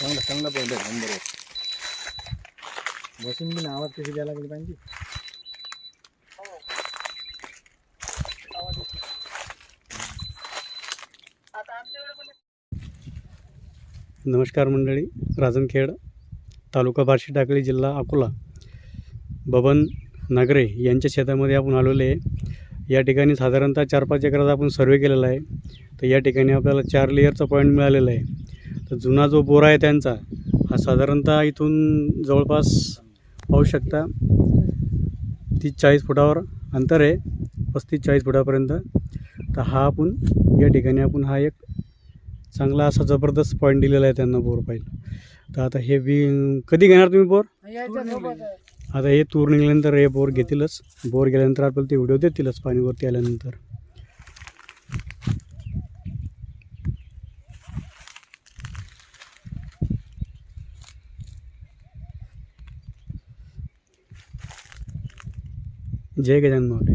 चांगला चांगला पॉईंट आहे नंबर बसून बी आवाज कशी द्यायला लागली पाहिजे. नमस्कार मंडळी राजनखेड तालुका बार्शी टाकळी जिल्हा अकोला. बबन नागरे यांच्या शेतामध्ये आपण आलेलो आहे. या ठिकाणी साधारणतः चार पाच एकराचा आपण सर्वे केलेला आहे. तर या ठिकाणी आपल्याला चार लेअरचा पॉईंट मिळालेला आहे. तर जुना जो बोरा आहे त्यांचा हा साधारणतः इथून जवळपास पाहू शकता तीस चाळीस फुटावर अंतर आहे पस्तीस चाळीस फुटापर्यंत. तर हा आपण या ठिकाणी आपण हा एक चांगला असा जबरदस्त पॉईंट दिलेला आहे त्यांना बोर पाहिजे तर आता हे बी कधी घेणार तुम्ही बोर? आता हे तूर निघाल्यानंतर हे बोर घेतीलच. बोर गेल्यानंतर आपल्याला ते व्हिडिओ देतीलच पाणीवरती आल्यानंतर. जय गजानन मावळे